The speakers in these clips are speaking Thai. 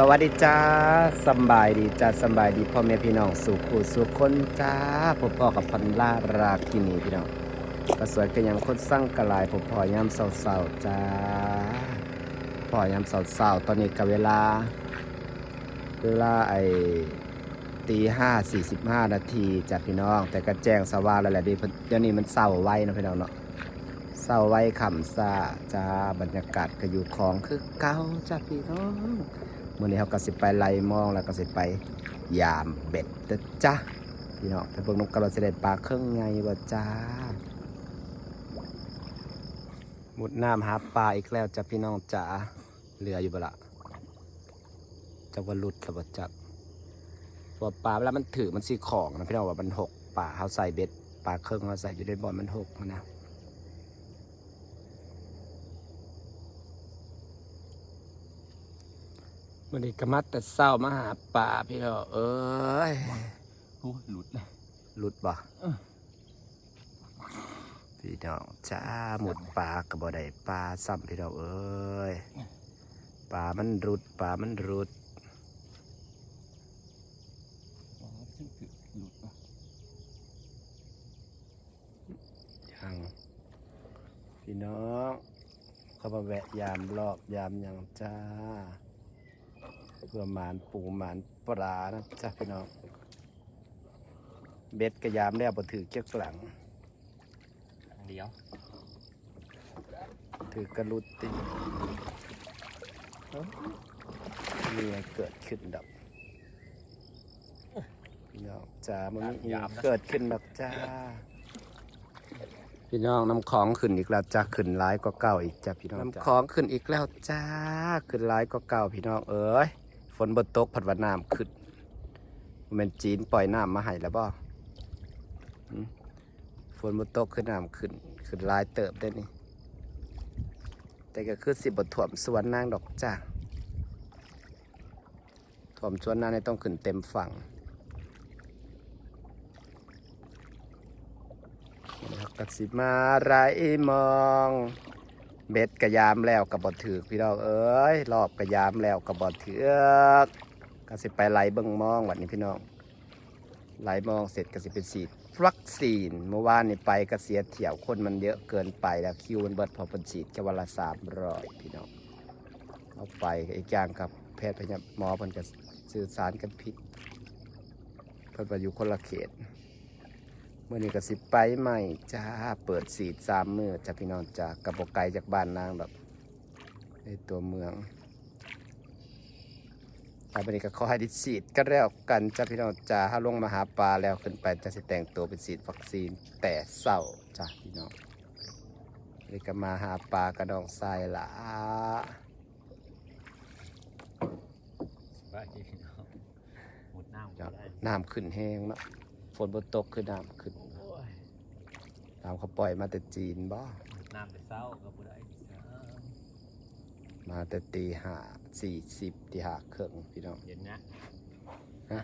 สวัสดีจ้าสบายดีจ้าสบายดีพ่อแม่พี่น้องสู่ผู้สู่คนจ้าพบพ่อกับพันล่ารากินีพี่น้องก็สวยกันยังคนสร้างกระลายพบพ่อยามเศร้าๆจ้าพ่อยามเศร้าๆตอนนี้กับเวลาเวลาไอตีห้าสี่สิบห้านาทีจ้าพี่น้อง แต่ก็แจ้งสว่างแล้วแหละดีเดี๋ยวนี้มันเศร้าไว้นะพี่น้องเนาะเศร้าไว้ขำซาจ้าบรรยากาศก็อยู่ของคือเก่าจ้าพี่น้อง มื่อนี้เขาก็สิไปไล่มองแล้วก็สิไปยามเบ็ดจ้าพี่น้องไปเบิ่งนกกระโดดเสด็จปลาเครื่องไงบ่จ้ามุดน้ำหาปลาอีกแล้วจ้าพี่น้องจ้าเหลืออยู่บ่ละจะว่าหลุดหรือบ่จักเพราะว่าปลาเวลามันถือมันสีของนะพี่น้องว่ามันหกปลาเขาใส่เบ็ดปลาเครื่องเขาใส่อยู่ในบ่อนมันหกนะ วันนี้ก็มาแต่เศร้ามาหาป่าพี่เราเอ้ยโอ้หลุดเลยหลุดบ่เออพี่น้องจ้าหมดปลากับบ่ได้ปลาซ้ำพี่เราเอ้ยปลามันรุดปลามันรุดอ๋อซึ่งคือหลุดอะยังพี่น้องเขามาแวะยามรอบยามหยังจ้า เพื่อหมานปูหมานปลานะจ้าพี่น้อง เบ็ดกระยามแล้วบ่ถือเจ้ากลังเดี๋ยว ถือกระลุดติมีอะไรเกิดขึ้นดอกพี่น้องจ้ามันมีอิหยังเกิดขึ้นดอกจ้า พี่น้องน้ำของขึ้นอีกแล้วจ้าขึ้นร้ายกว่าเก่าอีกจ้าพี่น้องน้ำของขึ้นอีกแล้วจ้าขึ้นร้ายกว่าเก่าพี่น้องเอ้ย ฝนบนตกผัดว่าน้ำขึ้นมันเป็นจีนปล่อยน้ำมาให้แล้วบ่ฝนบนตกขึ้นน้ำขึ้นขึ้นร้ายเติบได้นี่ แต่ก็คือสิบทถ่วมสวนนางดอกจ้าถ่วมสวนนางในต้องขึ้นเต็มฝั่งแล้วก็สิมาไรมอง เบ็ดกระยามแล้วกับบอถือกพี่น้องเอ้ยรอบกระยามแล้วกับบอถือกก็สิไปไหลเบิ่งมองวันนี้พี่น้องไหลมองเสร็จก็สิเป็นสีดวัคซีนเมื่อวานนี่ไปก็เสียเที่ยวคนมันเยอะเกินไปแล้วคิวมันเบิดพอเป็นฉีดแค่วันละสามร้อยพี่น้องเอาไปอีกอย่างกับแพทย์พยาหมอเพิ่นก็สื่อสารกันผิดเพิ่นไปอยู่คนละเขต เมื่อนี้ก็สิไปใหม่จ้าเปิดสีดสามมือจ้าพี่น้องจากกระบอกไกลจากบ้านนางแบบในตัวเมืองไปวันนี้ก็ขอให้ดิฉีดก็แล้วกันจ้าพี่น้องจ้าถ้าลงมาหาปลาแล้วขึ้นไปจะสิแต่งตัวเป็นฉีดวัคซีนแต่เศร้าจ้าพี่น้องนี่ก็มาหาปลากระดองทรายละว่าที่พี่น้องหมดน้ำจ้ะได้น้ำขึ้นแห้งเนาะ ฝนบนตกคือน้ำขึ้นโอ้ยน้ำเขาปล่อยมาแต่จีนบ่หมดน้ำไปเศร้าก็บ่ได้มาแต่ตีห้าสี่สิบตีห้าครึ่งพี่น้องเย็นนะฮะ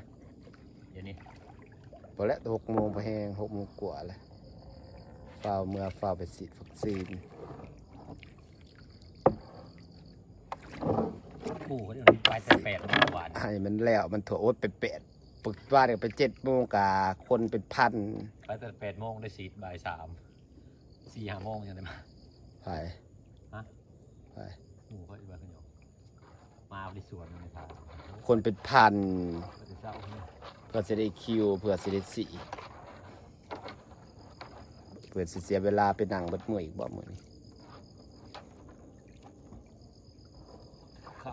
เย็นนี่พอแล้วหกโมงไปแห้งหกโมงกว่าเลยเฝ้าเมื่อเฝ้าไปฉีดวัคซีนปู่ก็เดี๋ยวไปแต่แปดโมงหวานให้มันแล้วมันถั่วโอ๊ตไปแปด ปึกว่าเดี๋ยวไปเจ็ดโมงกาคนเป็นพันไปแต่แปดโมงได้สีดบ่ายสามสี่ห้าโมงยังได้มาไปฮะไปปู่ก็อีกบ้านขยมมาเอาที่สวนในทางคนเป็นพันก็จะเศร้าเนี่ยเพื่อจะได้คิวเพื่อจะได้สีเพื่อสิเสียเวลาไปนั่งเบัดมืออีกบ่มือนี้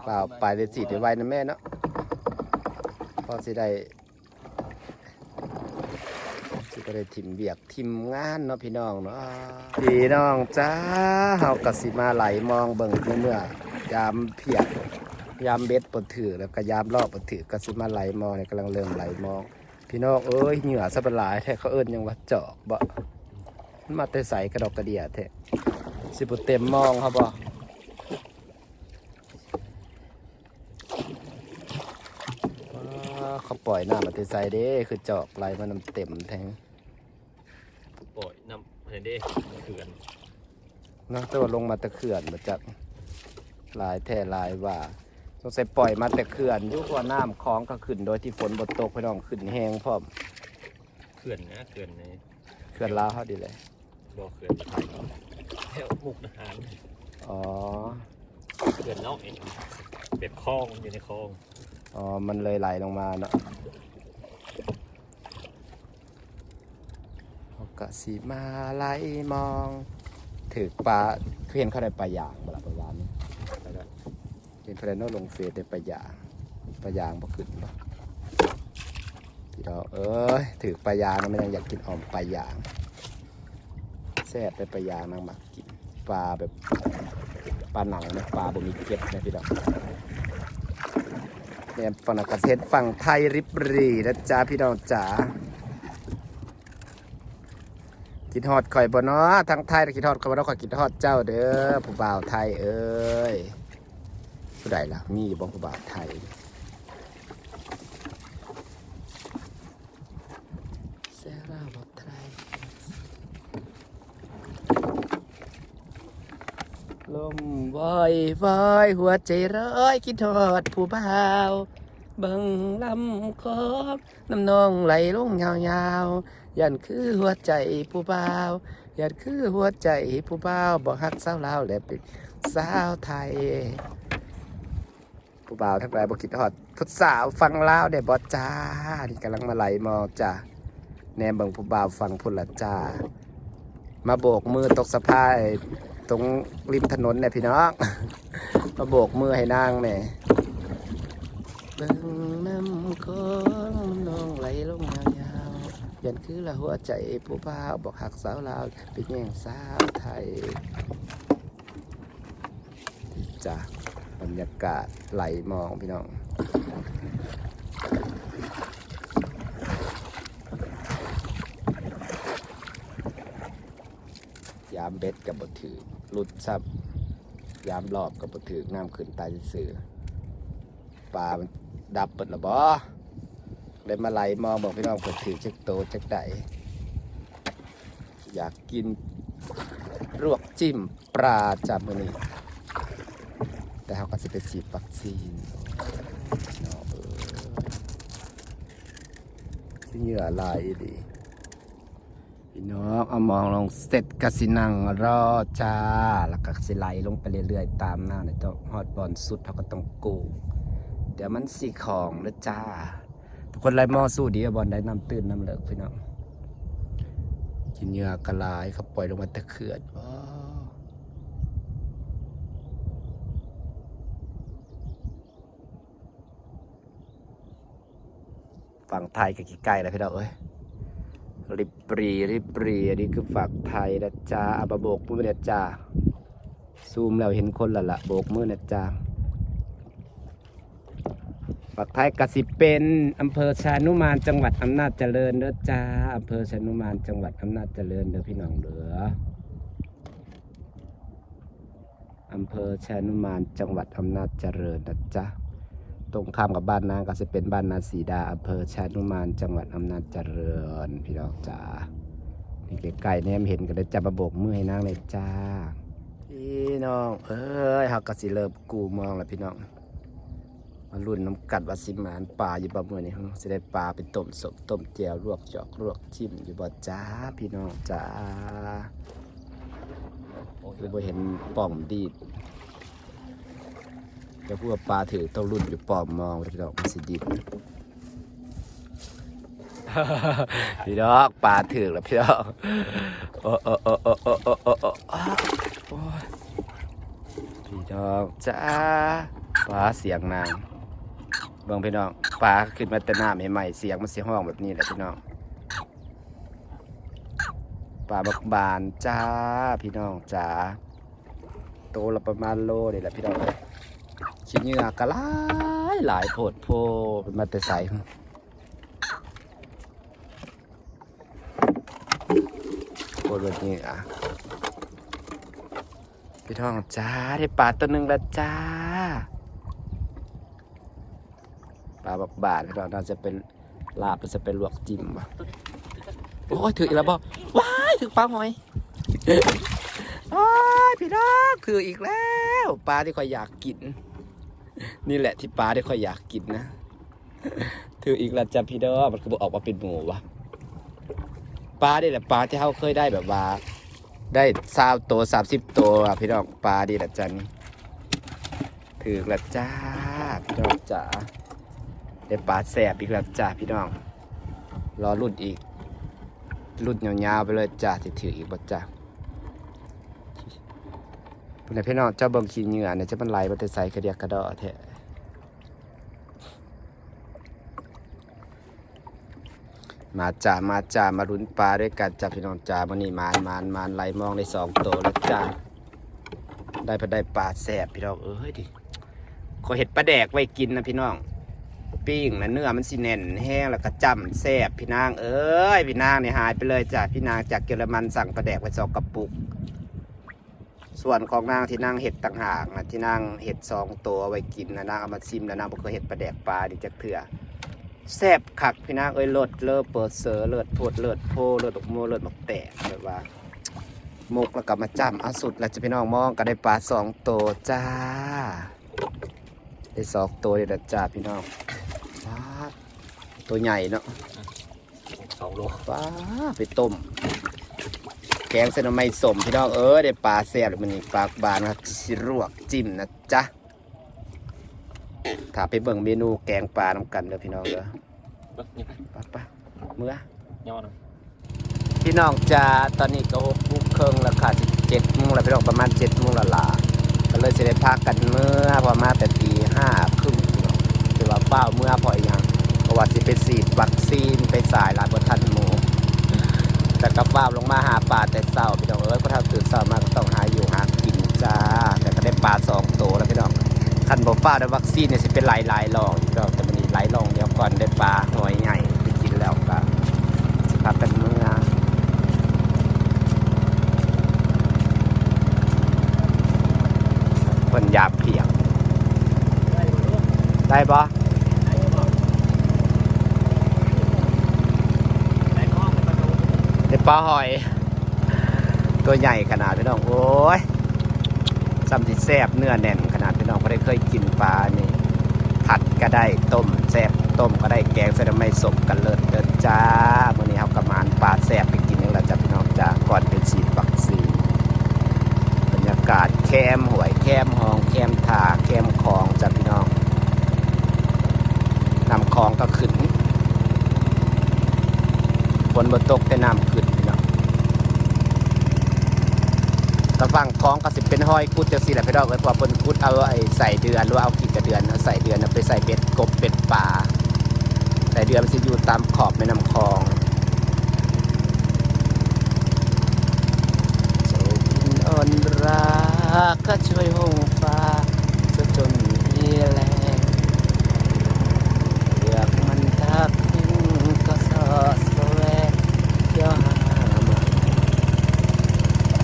เปล่าไปเลยสิเดี๋ยวไว้นะแม่เนาะพอสิได้สิ ก็ได้ทิมเบียกทิมงานเนาะพี่น้องเนาะพี่น้องจ้าเฮากะสิมาไหลมองเบิ่งในเมื่อยามเพียกยามเบ็ดปดถือแล้วก็ยามรอบปดถือกะสิมาไหลมองเนี่ยกำลังเริ่มไหลมอง พี่น้องเอ้ยเหงื่อสับหลายแท้เขาเอิ้นยังว่าจอกบ่มาแต่ใสกระดอกกระเดียแท้สิบเต็มมองครับบ่เขาปล่อยหน้ำมาเตใสเด้คือจอกไหลมันน้ำเต็มแทง ปล่อยน้ำเห็นดิเขื่อนเนาะแต่ว่าลงมาตะเขื่อนมาจากลายแท่ลายว่าสงสัยปล่อยมาแต่เขื่อนอยุคว่าน้ำคลองก็ขึ้น โดยที่ฝนบนตกพี่น้องขึ้นแห้งพร้อมเขื่อนนะเขื่อนในเขื่อนลาวเขาดีเลยบ่อเขื่อนไทยแถวมุกดาหารอ๋อเขื่อนน้อยแบบคลองอยู่ในคลองอ๋อมันเลยไหลลงมาเนาะเขา กะสีมาไลมอง ถือปลาคือเห็นเขาได้ปลาหยางเวลาประมาณนี้ไปแล้วเห็นเพลนโนลงเฟซได้ปลาหยางปลาหยางบ่ขึ้นบ่พี่ดอกเอ้ยถือปลาหยางนะไม่ยังอยากกินออมปลาหยางแซ่บไปปลาหยางนางมักกินปลาแบบปลาหนังนะปลาบ่มีเกล็ดนะพี่ดอกเนี่ยฝั่งนักเกษตรฝั่งไทยริบรีนะจ๊ะพี่น้องจ๋า กินฮอดข่อยบ่เนาะทั้งไทยกินฮอดข่อยบ่เนาะข่อยกินฮอดเจ้าเด้อผู้บ่าวไทยเอ้ยผู้ใดล่ะมีบ่ผู้บ่าวไทยเซราบ่ไทยลมวอยวอยหัวใจร้อยคิดทอดผู้บ่าวเบังลำคองน้ำนองไหลลงยาวๆ ยันคือหัวใจผู้บ่าวยันคือหัวใจผู้บ่าวบอกฮักสาวลาวและเป็นสาวไทย ผู้บ่าวทั้งหลายบอกคิดทอดทุกสาวฟังลาวได้บอจ้านี่กำลังมาไหลมองจ้าแนมบิงผู้บ่าวฟังพุ่นละจ้ามาโบกมือตกสะพายตรงริมถนนเนี่ยพี่น้องมาโบกมือให้นางเนี่ยเบิ่งน้ำคองน้องไหลลงยา ยันคือละหัวใจผู้บ่าวบอกหักสาวลาวเป็นแย่งสาวไทยจ้ะบรรยากาศไหลมองพี่น้องยามเบ็ดกับบถือหลุดซับยามรอบกับบถือน้ำขึ้นตายสื่อปลามันดับเปิดละบอ เลยมาไหลมองบอกพี่น้องเปิดถือจักโตจักไดอยากกินลวกจิ้มปลาจับมือนี้แต่เขาก็จะไปฉีดวัคซีนเนาะเออที่เหงื่อลายดีพี่น้องเอามองลงเสร็จกสินังรอจ้า แล้วก็สิไหลลงไปเรื่อยๆ ตามหน้าในต้องฮอดบอลสุดเขาก็ต้องกู เดี๋ยวมันสีของนะจ้า คนไล่มอสู้ดีบอลได้น้ำตื่นน้ำเลิกพี่น้องกินเหยื่อกระลายเขาปล่อยลงมาตะเขื่อนว้าวฝั่งไทยกับกี่ใกล้แล้วพี่น้องเอ้ยริบปรีริบปรีอันนี้คือฝักไทยนะจ๊ะอาบะโบกมือนะจ๊ะซูมแล้วเห็นคนละละโบกมือนะจ๊ะ ฝักไทยกสิเป็นอำเภอชานุมานจังหวัดอำนาจเจริญเด้อจ้าอำเภอชานุมานจังหวัดอำนาจเจริญเด้อพี่น้องเด้ออำเภอชานุมานจังหวัดอำนาจเจริญนะจ๊ะตรงข้ามกับบ้านนางก็จะเป็นบ้านนาสีดาอำเภอชานุมานจังหวัดอำนาจเจริญ พี่น้องจ้านี่ไกลๆเนี่ยเห็นกันเลยจะมาโบกมือให้นางเลยจ้าพี่น้องเอ้ยหักกสิเริ่มกูมองแล้วพี่น้อง มารุ่นน้ำกัดวัาสิมานปลาอยู่บ่เมื่อนี้เนาะสิได้ปลาไปต้มสดต้มแจวลวกจอกลวกจิ้มอยู่บ่จ้าพี่น้องจ้าคือบ่เห็นป่อมดีดจะพูดว่าปลาถือต้องรุ่นอยู่ป่อมมองพี่น้องสิดีดพี่น้องปลาถือแล้วพี่น้องโอ้โอ้โอ้โอ้อออพี่น้องจ้าปลาเสียงนาง เบิ่งพี่น้องปลาขึ้นมาแต่น้ำใหม่ๆเสียงมันเสียงห้องแบบนี้แหละพี่น้องปลาบักบานจ้าพี่น้องจ้าโตละประมาณโลนี่แหละพี่น้องชิ้นเหงื่อกะลายหลายโพดโพเป็นมาแต่ใสโพดแบบนี้อะพี่น้องจ้าได้ปลาตัวหนึ่งแล้วจ้าป ลาบักบานพี่น้องน่าจะเป็นลาบหรือจะเป็นลวกจิ้มวะโอ้ยถืออีกแล้วบ่ว้ายถือปลาหอยว้ายพี่น้องถืออีกแล้วปลาที่คอยอยากกิน นี่แหละที่ปลาได้ค่อยอยากกินนะถืออีกและจ้ะพี่เด้อมันคือบอออกมาเป็นหมูวะปลานี่แหละปลาที่เขาเคยได้แบบว่า ได้ซาวโตสามสิบตัวอะพี่น้องปลาดีแหละจ้ะนี่ถือและจ้าพี่น้องจ๋า ได้ปลาแสบอีกและจ้าพี่น้อง รอรุ่นอีก รุ่นยาวๆไปเลยจ้าสิถืออีกบ่จ้าเป็นไงพี่น้องเจ้าเบิ่งขี้เหงื่อเนี่ยจะมันไหลมาแต่ใส่กระเดียกกระดอแท้มาจ้ามาจ้ามาลุ้นปลาด้วยกันจ้าพี่น้องจ้าวันนี้มานมานมานไหลมองได้สองตัวแล้วจ้าได้พอได้ปลาแสบพี่น้องเอ้ยดิขอเห็ดปลาแดกไว้กินนะพี่น้อง ปิ้งนะเนื้อมันสิแน่นแห้งแล้วก็จำแซ่บพี่นางเอ้ยพี่นางเนี่ยหายไปเลยจ้ะพี่นางจากเยอรมันสั่งปลาแดกไปสองกระปุก ส่วนของนางที่นางเห็ดต่างหากนะที่นางเห็ดสองตัวไว้กินนะนางเอามาซิมแล้วนางบอกเคยเห็ดปลาแดกปลาดิจักเถื่อแซ่บคักพี่นางเอ้ยเลิศเลิศเปิดเสือเลิศโพดเลิศโพเลิศดอกโมเลิศดอกแตกแบบว่ามกแล้วก็มาจ้ำเอาสุดแล้วจะพี่น้องมองก็ได้ปลาสองตัวจ้าได้สองตัวเลยละจ้าพี่น้อง ว้าดตัวใหญ่เนาะสองโลว้าไปต้ม แกงเส้นหน่อไม้สมพี่น้องเออได้ปลาแซ่บมันนี่ปลากบานนะสิรวกจิ้มนะจ๊ะถ้าไปเบิ่งเมนูแกงปลาน้ำกันเด้อพี่น้องเด้อเบิ้งนี่ไปไปไปเมื่อย่อหน่อยพี่น้องจ้าตอนนี้ก็หกโมงครึ่งแล้วค่ะสิเจ็ดโมงแล้วพี่น้องประมาณเจ็ดโมงและล่ะก็เลยสิได้พักกันเมื่อพอมาแต่ตีห้าครึ่งพี่น้องถือว่าเป้าเมื่อพอ ว่าสิไปฉีดวัคซีนไปสายหลายบทันหมูแต่ก็เป้าลงมาหาปลาแต่เช้าพี่น้องเอ้ยพอถ้าตื่นเช้ามาก็ต้องหาอยู่หากินจ้า แต่ก็ได้ปลาสองตัวแล้วพี่น้องคันบอกป้าได้วัคซีนเนี่ยสิเป็นหลายหลายๆรองพี่น้องแต่มันนี่หลายรองเดี๋ยวก่อนได้ปลาหน่วยใหญ่ไปกินแล้วก็สิพักกันเมื่อเพิ่นยาเพียงได้ปะ ได้บ่ได้ข้องเป็นประตู ได้ ปลาหอย ตัวใหญ่ขนาดพี่น้องโอ้ยซ้ำที่แซบเนื้อแน่นขนาดพี่น้องไม่ได้เคยกินปลานี่ผัดก็ได้ต้มแซบต้มก็ได้แกงใส่น้ำไม่สมกันเลิศเดินจ้ามื่อนี้เขากระมานปลาแซบไปกินนี่แหละจ้ะพี่น้องจ้าก่อนไปฉีดวัคซีนบรรยากาศแคมหวยแคมหองแคมถาแคมคลองจ้ะพี่น้องนำคลองก็ขึ้นฝนบนตกแต่น้ำขึ้น กระฟังคล้องก็สิเป็นห้อยกุดจังสี่แหละพี่น้องเอ้ยพอเพิ่นกุดเอาไอ้ใส่เดือนหรือว่าเอากี่กระเดือนเอาใส่เดือนเอาไปใส่เป็ดกบเป็ดป่าใส่เดือนมันจะอยู่ตามขอบแม่น้ำคลองจ้าพินอ่อนรักก็ช่วยหงฟ้าซะจนมีแรงเลือกมันทักทิ้งก็สอดแสวงเที่ยวหามา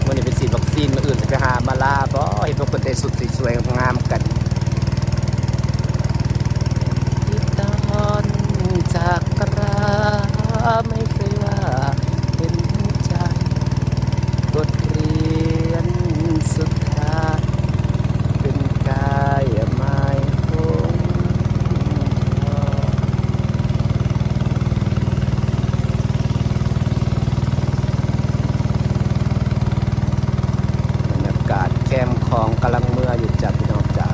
วันนี้เป็นฉีดวัคซีนมาอื่นจะไปหามาลาบ่เห็นพวกคนเตสุดสวยๆงามกันที่ตอนจากกราไม่เคยว่าเป็นใจบทเรียนสุดท้ายเป็นกายไม้คง บรรยากาศแคมป์ของกำลังเมื่ออยู่จากพี่น้องจ๋า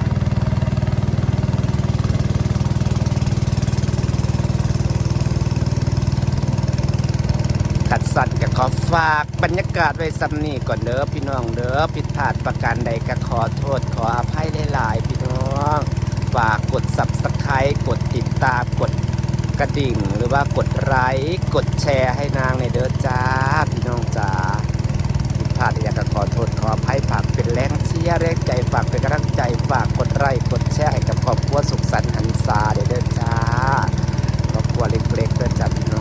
ขัดสัตว์ก็ขอฝากบรรยากาศไว้ซ้ำนี่ก่อนเด้อพี่น้องเด้อผิดพลาดประการใดก็ขอโทษขออภัยหลายๆพี่น้อง ฝากกด subscribe กดติดตามกดกระดิ่ง หรือว่ากดไลค์กดแชร์ให้นางในเด้อจ้า พี่น้องจ้าผิดพลาดอยากจะขอโทษขออภัยฝากเป็นแรงเชียร์แรงใจฝากเป็นกำลังใจฝากกดไลค์กดแชร์ให้กับครอบครัวสุขสันต์หันษาเด้อเด้อจ้าครอบครัวเล็กๆเด้อจ้าพี่น้อง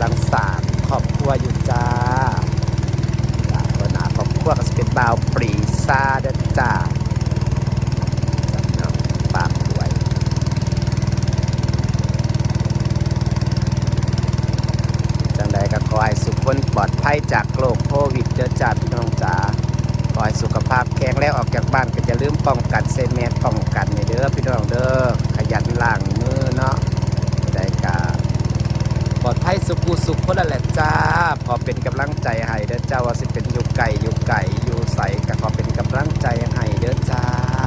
ำลังสางครอบครัวอยู่จ้าจ้าตัวหนาครอบครัวก็จะเป็นบ่าวปรีซาเด้อจ้าจ้ากด้วยจังใดก็ขอให้สุขคนปลอดภัยจากโรคโควิดเด้อจ้าพี่น้องจ๋าขอให้สุขภาพแข็งแล้วออกจากบ้านก็จะลืมป้องกันเซเมตป้องกันในเด้อพี่น้องเด้อขยันล้าง ปลอดภัยสุขุสุขคนละแหละจ้าพอเป็นกำลังใจให้เด้อจ้าว่าสิเป็นอยู่ไก่อยู่ไก่อยู่ใสก็ขอเป็นกำลังใจให้เด้อจ้า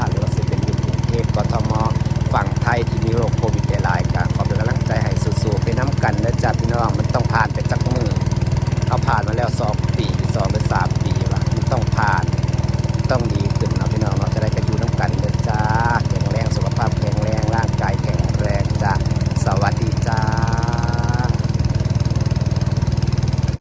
หรือว่าสิเป็นอยู่กรุงเทพกทมฝั่งไทยที่มีโรคโควิดหลายๆก็ขอเป็นกำลังใจให้สู้ๆไปน้ำกันเด้อจ้าพี่น้องมันต้องผ่านไปจากมือเอาผ่านมาแล้วสองปีสองหรือสามปีว่ะมันต้องผ่านต้องดี